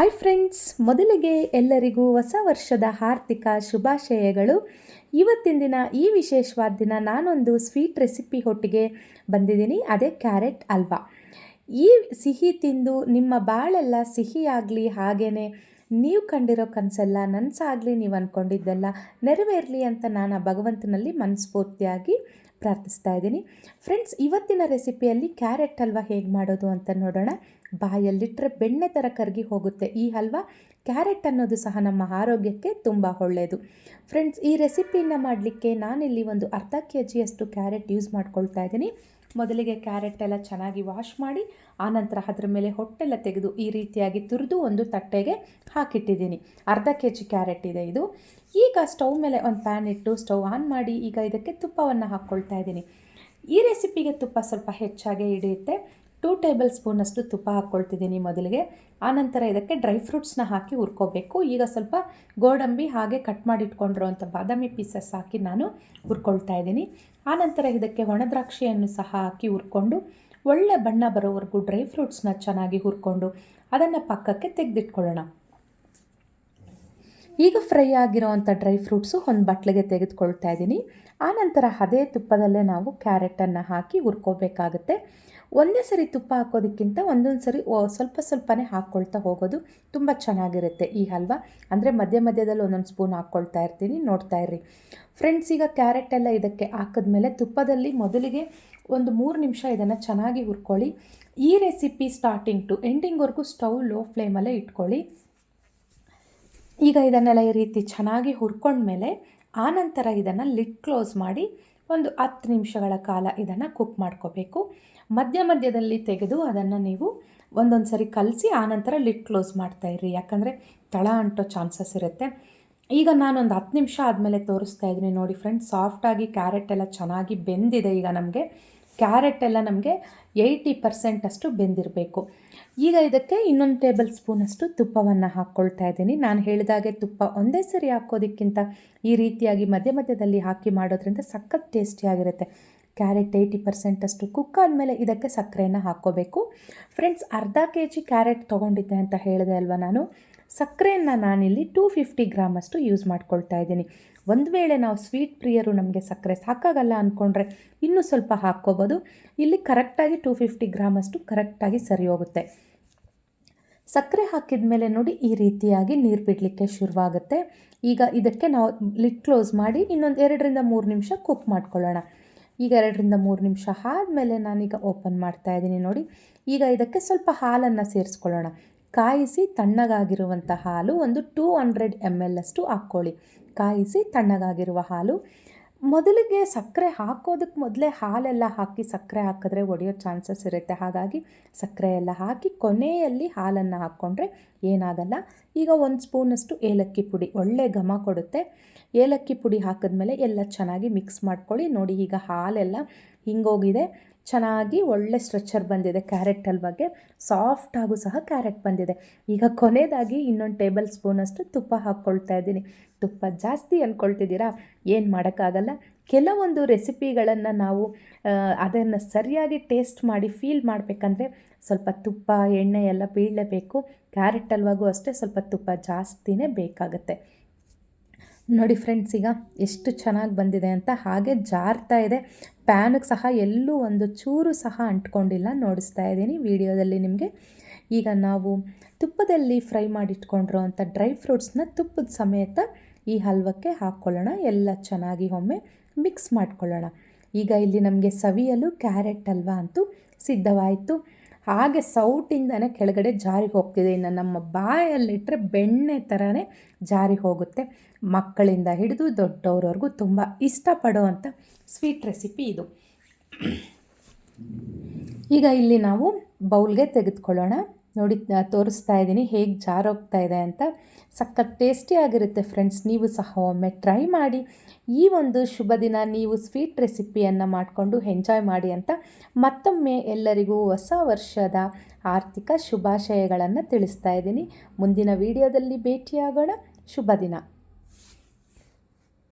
Hi friends ಮೊದಲಿಗೆ ಎಲ್ಲರಿಗೂ ಹೊಸ ವರ್ಷದ ಆರ್ಥಿಕ ಶುಭಾಶಯಗಳು. ಇವತ್ತಿನ ದಿನ ಈ ವಿಶೇಷವಾದ ದಿನ ನಾನೊಂದು ಸ್ವೀಟ್ ರೆಸಿಪಿ ಒಟ್ಟಿಗೆ ಬಂದಿದ್ದೀನಿ, ಅದೇ ಕ್ಯಾರೆಟ್ ಹಲ್ವಾ ಈ ಸಿಹಿ ತಿಂದು ನಿಮ್ಮ ಬಾಳೆಲ್ಲ ಸಿಹಿಯಾಗಲಿ ಹಾಗೇ ನೀವು ಕಂಡಿರೋ ಕನಸೆಲ್ಲ ನನಸಾಗಲಿ, ನೀವು ಅಂದ್ಕೊಂಡಿದ್ದೆಲ್ಲ ನೆರವೇರಲಿ ಅಂತ ನಾನು ಭಗವಂತನಲ್ಲಿ ಮನಸ್ಫೂರ್ತಿಯಾಗಿ ಪ್ರಾರ್ಥಿಸ್ತಾ ಇದ್ದೀನಿ. ಫ್ರೆಂಡ್ಸ್ ಇವತ್ತಿನ ರೆಸಿಪಿಯಲ್ಲಿ ಕ್ಯಾರೆಟ್ ಹಲ್ವಾ ಹೇಗೆ ಮಾಡೋದು ಅಂತ ನೋಡೋಣ. ಬಾಯಲ್ಲಿಟ್ಟರೆ ಬೆಣ್ಣೆ ಥರ ಕರಗಿ ಹೋಗುತ್ತೆ ಈ ಹಲ್ವಾ. ಕ್ಯಾರೆಟ್ ಅನ್ನೋದು ಸಹ ನಮ್ಮ ಆರೋಗ್ಯಕ್ಕೆ ತುಂಬ ಒಳ್ಳೆಯದು ಫ್ರೆಂಡ್ಸ್ ಈ ರೆಸಿಪಿನ ಮಾಡಲಿಕ್ಕೆ ನಾನಿಲ್ಲಿ ಒಂದು ಅರ್ಧ ಕೆ ಜಿಯಷ್ಟು ಕ್ಯಾರೆಟ್ ಯೂಸ್ ಮಾಡ್ಕೊಳ್ತಾ ಇದ್ದೀನಿ. ಮೊದಲಿಗೆ ಕ್ಯಾರೆಟ್ ಎಲ್ಲ ಚೆನ್ನಾಗಿ ವಾಶ್ ಮಾಡಿ, ಆನಂತರ ಅದರ ಮೇಲೆ ಹೊಟ್ಟೆಲ್ಲ ತೆಗೆದು ಈ ರೀತಿಯಾಗಿ ತುರಿದು ಒಂದು ತಟ್ಟೆಗೆ ಹಾಕಿಟ್ಟಿದ್ದೀನಿ. ಅರ್ಧ ಕೆ ಜಿ ಕ್ಯಾರೆಟ್ ಇದೆ ಇದು. ಈಗ ಸ್ಟವ್ ಮೇಲೆ ಒಂದು ಪ್ಯಾನ್ ಇಟ್ಟು ಸ್ಟವ್ ಆನ್ ಮಾಡಿ, ಈಗ ಇದಕ್ಕೆ ತುಪ್ಪವನ್ನು ಹಾಕ್ಕೊಳ್ತಾ ಇದ್ದೀನಿ. ಈ ರೆಸಿಪಿಗೆ ತುಪ್ಪ ಸ್ವಲ್ಪ ಹೆಚ್ಚಾಗೇ ಹಿಡಿಯುತ್ತೆ. ಟೂ ಟೇಬಲ್ ಸ್ಪೂನಷ್ಟು ತುಪ್ಪ ಹಾಕ್ಕೊಳ್ತಿದ್ದೀನಿ ಮೊದಲಿಗೆ. ಆನಂತರ ಇದಕ್ಕೆ ಡ್ರೈ ಫ್ರೂಟ್ಸ್ನ ಹಾಕಿ ಹುರ್ಕೋಬೇಕು. ಈಗ ಸ್ವಲ್ಪ ಗೋಡಂಬಿ ಹಾಗೆ ಕಟ್ ಮಾಡಿ ಇಟ್ಕೊಂಡಿರೋವಂಥ ಬಾದಾಮಿ ಪೀಸಸ್ ಹಾಕಿ ನಾನು ಹುರ್ಕೊಳ್ತಾ ಇದ್ದೀನಿ. ಆನಂತರ ಇದಕ್ಕೆ ಒಣದ್ರಾಕ್ಷಿಯನ್ನು ಸಹ ಹಾಕಿ ಹುರ್ಕೊಂಡು, ಒಳ್ಳೆ ಬಣ್ಣ ಬರೋವರೆಗೂ ಡ್ರೈ ಫ್ರೂಟ್ಸ್ನ ಚೆನ್ನಾಗಿ ಹುರ್ಕೊಂಡು, ಅದನ್ನು ಪಕ್ಕಕ್ಕೆ ತೆಗೆದಿಟ್ಕೊಳ್ಳೋಣ. ಈಗ ಫ್ರೈ ಆಗಿರೋವಂಥ ಡ್ರೈ ಫ್ರೂಟ್ಸು ಒಂದು ಬಟ್ಲಿಗೆ ತೆಗೆದುಕೊಳ್ತಾ ಇದ್ದೀನಿ. ಆನಂತರ ಅದೇ ತುಪ್ಪದಲ್ಲೇ ನಾವು ಕ್ಯಾರೆಟನ್ನು ಹಾಕಿ ಹುರ್ಕೋಬೇಕಾಗುತ್ತೆ. ಒಂದೇ ಸರಿ ತುಪ್ಪ ಹಾಕೋದಕ್ಕಿಂತ ಒಂದೊಂದು ಸರಿ ಸ್ವಲ್ಪ ಸ್ವಲ್ಪನೇ ಹಾಕ್ಕೊಳ್ತಾ ಹೋಗೋದು ತುಂಬ ಚೆನ್ನಾಗಿರುತ್ತೆ ಈ ಹಲ್ವಾ. ಅಂದರೆ ಮಧ್ಯ ಮಧ್ಯದಲ್ಲಿ ಒಂದೊಂದು ಸ್ಪೂನ್ ಹಾಕ್ಕೊಳ್ತಾ ಇರ್ತೀನಿ, ನೋಡ್ತಾ ಇರ್ರಿ. ಫ್ರೆಂಡ್ಸ್ ಈಗ ಕ್ಯಾರೆಟ್ ಎಲ್ಲ ಇದಕ್ಕೆ ಹಾಕಿದ್ಮೇಲೆ ತುಪ್ಪದಲ್ಲಿ ಮೊದಲಿಗೆ ಒಂದು ಮೂರು ನಿಮಿಷ ಇದನ್ನು ಚೆನ್ನಾಗಿ ಹುರ್ಕೊಳ್ಳಿ. ಈ ರೆಸಿಪಿ ಸ್ಟಾರ್ಟಿಂಗ್ ಟು ಎಂಡಿಂಗ್ವರೆಗೂ ಸ್ಟವ್ ಲೋ ಫ್ಲೇಮಲ್ಲೇ ಇಟ್ಕೊಳ್ಳಿ. ಈಗ ಇದನ್ನೆಲ್ಲ ಈ ರೀತಿ ಚೆನ್ನಾಗಿ ಹುರ್ಕೊಂಡ್ಮೇಲೆ ಆನಂತರ ಇದನ್ನು ಲಿಡ್ ಕ್ಲೋಸ್ ಮಾಡಿ ಒಂದು ಹತ್ತು ನಿಮಿಷಗಳ ಕಾಲ ಇದನ್ನು ಕುಕ್ ಮಾಡ್ಕೋಬೇಕು. ಮಧ್ಯ ಮಧ್ಯದಲ್ಲಿ ತೆಗೆದು ಅದನ್ನು ನೀವು ಒಂದೊಂದು ಸರಿ ಕಲಸಿ ಆನಂತರ ಲಿಡ್ ಕ್ಲೋಸ್ ಮಾಡ್ತಾಯಿರಿ ಯಾಕಂದರೆ ತಳ ಅಂಟೋ ಚಾನ್ಸಸ್ ಇರುತ್ತೆ. ಈಗ ನಾನೊಂದು ಹತ್ತು ನಿಮಿಷ ಆದಮೇಲೆ ತೋರಿಸ್ತಾ ಇದ್ದೀನಿ ನೋಡಿ ಫ್ರೆಂಡ್ಸ್ ಸಾಫ್ಟಾಗಿ ಕ್ಯಾರೆಟ್ ಎಲ್ಲ ಚೆನ್ನಾಗಿ ಬೆಂದಿದೆ ಈಗ ನಮಗೆ. ಕ್ಯಾರೆಟ್ ಎಲ್ಲ ನಮಗೆ ಏಯ್ಟಿ ಪರ್ಸೆಂಟಷ್ಟು ಬೆಂದಿರಬೇಕು. ಈಗ ಇದಕ್ಕೆ ಇನ್ನೊಂದು ಟೇಬಲ್ ಸ್ಪೂನಷ್ಟು ತುಪ್ಪವನ್ನು ಹಾಕ್ಕೊಳ್ತಾ ಇದ್ದೀನಿ. ನಾನು ಹೇಳಿದಾಗೆ ತುಪ್ಪ ಒಂದೇ ಸರಿ ಹಾಕೋದಕ್ಕಿಂತ ಈ ರೀತಿಯಾಗಿ ಮಧ್ಯ ಮಧ್ಯದಲ್ಲಿ ಹಾಕಿ ಮಾಡೋದ್ರಿಂದ ಸಖತ್ ಟೇಸ್ಟಿಯಾಗಿರುತ್ತೆ. ಕ್ಯಾರೆಟ್ ಏಯ್ಟಿ ಪರ್ಸೆಂಟಷ್ಟು ಕುಕ್ ಆದಮೇಲೆ ಇದಕ್ಕೆ ಸಕ್ಕರೆಯನ್ನು ಹಾಕ್ಕೋಬೇಕು. ಫ್ರೆಂಡ್ಸ್, ಅರ್ಧ ಕೆ ಜಿ ಕ್ಯಾರೆಟ್ ತೊಗೊಂಡಿದ್ದೆ ಅಂತ ಹೇಳಿದೆ ಅಲ್ವಾ ನಾನು? ಸಕ್ಕರೆಯನ್ನು ನಾನಿಲ್ಲಿ ಟೂ ಫಿಫ್ಟಿ ಗ್ರಾಮಷ್ಟು ಯೂಸ್ ಮಾಡ್ಕೊಳ್ತಾ ಇದ್ದೀನಿ. ಒಂದು ವೇಳೆ ನಾವು ಸ್ವೀಟ್ ಪ್ರಿಯರು ನಮಗೆ ಸಕ್ಕರೆ ಸಾಕಾಗಲ್ಲ ಅಂದ್ಕೊಂಡ್ರೆ ಇನ್ನೂ ಸ್ವಲ್ಪ ಹಾಕ್ಕೋಬೋದು. ಇಲ್ಲಿ ಕರೆಕ್ಟಾಗಿ ಟೂ ಫಿಫ್ಟಿ ಗ್ರಾಮಷ್ಟು ಕರೆಕ್ಟಾಗಿ ಸರಿ ಹೋಗುತ್ತೆ. ಸಕ್ಕರೆ ಹಾಕಿದ ಮೇಲೆ ನೋಡಿ ಈ ರೀತಿಯಾಗಿ ನೀರು ಬಿಡಲಿಕ್ಕೆ ಶುರುವಾಗುತ್ತೆ. ಈಗ ಇದಕ್ಕೆ ನಾವು ಲಿಟ್ ಕ್ಲೋಸ್ ಮಾಡಿ ಇನ್ನೊಂದು ಎರಡರಿಂದ ಮೂರು ನಿಮಿಷ ಕುಕ್ ಮಾಡ್ಕೊಳ್ಳೋಣ. ಈಗ ಎರಡರಿಂದ ಮೂರು ನಿಮಿಷ ಆದಮೇಲೆ ನಾನೀಗ ಓಪನ್ ಮಾಡ್ತಾ ಇದ್ದೀನಿ ನೋಡಿ. ಈಗ ಇದಕ್ಕೆ ಸ್ವಲ್ಪ ಹಾಲನ್ನು ಸೇರಿಸ್ಕೊಳ್ಳೋಣ. ಕಾಯಿಸಿ ತಣ್ಣಗಾಗಿರುವಂಥ ಹಾಲು ಒಂದು ಟೂ ಹಂಡ್ರೆಡ್ ಎಂ ಎಲ್ ಅಷ್ಟು ಹಾಕ್ಕೊಳ್ಳಿ. ಕಾಯಿಸಿ ತಣ್ಣಗಾಗಿರುವ ಹಾಲು. ಮೊದಲಿಗೆ ಸಕ್ಕರೆ ಹಾಕೋದಕ್ಕೆ ಮೊದಲೇ ಹಾಲೆಲ್ಲ ಹಾಕಿ ಸಕ್ಕರೆ ಹಾಕಿದ್ರೆ ಒಡೆಯೋ ಚಾನ್ಸಸ್ ಇರುತ್ತೆ. ಹಾಗಾಗಿ ಸಕ್ಕರೆ ಎಲ್ಲ ಹಾಕಿ ಕೊನೆಯಲ್ಲಿ ಹಾಲನ್ನು ಹಾಕ್ಕೊಂಡ್ರೆ ಏನಾಗಲ್ಲ. ಈಗ ಒಂದು ಸ್ಪೂನಷ್ಟು ಏಲಕ್ಕಿ ಪುಡಿ, ಒಳ್ಳೆ ಘಮ ಕೊಡುತ್ತೆ. ಏಲಕ್ಕಿ ಪುಡಿ ಹಾಕಿದ್ಮೇಲೆ ಎಲ್ಲ ಚೆನ್ನಾಗಿ ಮಿಕ್ಸ್ ಮಾಡ್ಕೊಳ್ಳಿ. ನೋಡಿ ಈಗ ಹಾಲೆಲ್ಲ ಹಿಂಗೋಗಿದೆ. ಚೆನ್ನಾಗಿ ಒಳ್ಳೆ ಸ್ಟ್ರೆಚ್ಚರ್ ಬಂದಿದೆ ಕ್ಯಾರೆಟ್ ಹಲ್ವಾಗೆ. ಸಾಫ್ಟಾಗೂ ಸಹ ಕ್ಯಾರೆಟ್ ಬಂದಿದೆ. ಈಗ ಕೊನೆಯದಾಗಿ ಇನ್ನೊಂದು ಟೇಬಲ್ ಸ್ಪೂನಷ್ಟು ತುಪ್ಪ ಹಾಕ್ಕೊಳ್ತಾ ಇದ್ದೀನಿ. ತುಪ್ಪ ಜಾಸ್ತಿ ಅಂದ್ಕೊಳ್ತಿದ್ದೀರಾ ಏನು ಮಾಡೋಕ್ಕಾಗಲ್ಲ. ಕೆಲವೊಂದು ರೆಸಿಪಿಗಳನ್ನು ನಾವು ಅದನ್ನು ಸರಿಯಾಗಿ ಟೇಸ್ಟ್ ಮಾಡಿ ಫೀಲ್ ಮಾಡಬೇಕಂದ್ರೆ ಸ್ವಲ್ಪ ತುಪ್ಪ, ಎಣ್ಣೆ ಎಲ್ಲ ಬೀಳಲೇಬೇಕು ಕ್ಯಾರೆಟ್ ಹಲ್ವಾಗೂ ಅಷ್ಟೇ ಸ್ವಲ್ಪ ತುಪ್ಪ ಜಾಸ್ತಿನೇ ಬೇಕಾಗುತ್ತೆ. ನೋಡಿ ಫ್ರೆಂಡ್ಸ್ ಈಗ ಎಷ್ಟು ಚೆನ್ನಾಗಿ ಬಂದಿದೆ ಅಂತ ಹಾಗೆ ಜಾರ್ತಾ ಇದೆ. ಪ್ಯಾನಿಗೆ ಸಹ ಎಲ್ಲೂ ಒಂದು ಚೂರು ಸಹ ಅಂಟ್ಕೊಂಡಿಲ್ಲ. ನೋಡಿಸ್ತಾ ಇದ್ದೀನಿ ವಿಡಿಯೋದಲ್ಲಿ ನಿಮಗೆ. ಈಗ ನಾವು ತುಪ್ಪದಲ್ಲಿ ಫ್ರೈ ಮಾಡಿಟ್ಕೊಂಡಿರೋ ಅಂಥ ಡ್ರೈ ಫ್ರೂಟ್ಸ್ನ ತುಪ್ಪದ ಸಮೇತ ಈ ಹಲ್ವಕ್ಕೆ ಹಾಕ್ಕೊಳ್ಳೋಣ ಎಲ್ಲ ಚೆನ್ನಾಗಿ ಒಮ್ಮೆ ಮಿಕ್ಸ್ ಮಾಡ್ಕೊಳ್ಳೋಣ. ಈಗ ಇಲ್ಲಿ ನಮಗೆ ಸವಿಯಲು ಕ್ಯಾರೆಟ್ ಹಲ್ವ ಅಂತೂ ಸಿದ್ಧವಾಯಿತು. ಹಾಗೆ ಸೌಟಿಂದನೇ ಕೆಳಗಡೆ ಜಾರಿ ಹೋಗ್ತಿದೆ. ಇನ್ನು ನಮ್ಮ ಬಾಯಲ್ಲಿಟ್ಟರೆ ಬೆಣ್ಣೆ ಥರನೇ ಜಾರಿ ಹೋಗುತ್ತೆ. ಮಕ್ಕಳಿಂದ ಹಿಡಿದು ದೊಡ್ಡವ್ರವ್ರಿಗೂ ತುಂಬ ಇಷ್ಟಪಡೋವಂಥ ಸ್ವೀಟ್ ರೆಸಿಪಿ ಇದು. ಈಗ ಇಲ್ಲಿ ನಾವು ಬೌಲ್ಗೆ ತೆಗೆದುಕೊಳ್ಳೋಣ. ನೋಡಿ ತೋರಿಸ್ತಾ ಇದ್ದೀನಿ ಹೇಗೆ ಜಾರೋಗ್ತಾ ಇದೆ ಅಂತ. ಸಖತ್ ಟೇಸ್ಟಿಯಾಗಿರುತ್ತೆ ಫ್ರೆಂಡ್ಸ್, ನೀವು ಸಹ ಒಮ್ಮೆ ಟ್ರೈ ಮಾಡಿ. ಈ ಒಂದು ಶುಭ ದಿನ, ನೀವು ಸ್ವೀಟ್ ರೆಸಿಪಿಯನ್ನು ಮಾಡಿಕೊಂಡು ಎಂಜಾಯ್ ಮಾಡಿ ಅಂತ ಮತ್ತೊಮ್ಮೆ ಎಲ್ಲರಿಗೂ ಹೊಸ ವರ್ಷದ ಆರ್ಥಿಕ ಶುಭಾಶಯಗಳನ್ನು ತಿಳಿಸ್ತಾ ಇದ್ದೀನಿ. ಮುಂದಿನ ವಿಡಿಯೋದಲ್ಲಿ ಭೇಟಿಯಾಗೋಣ. ಶುಭ ದಿನ.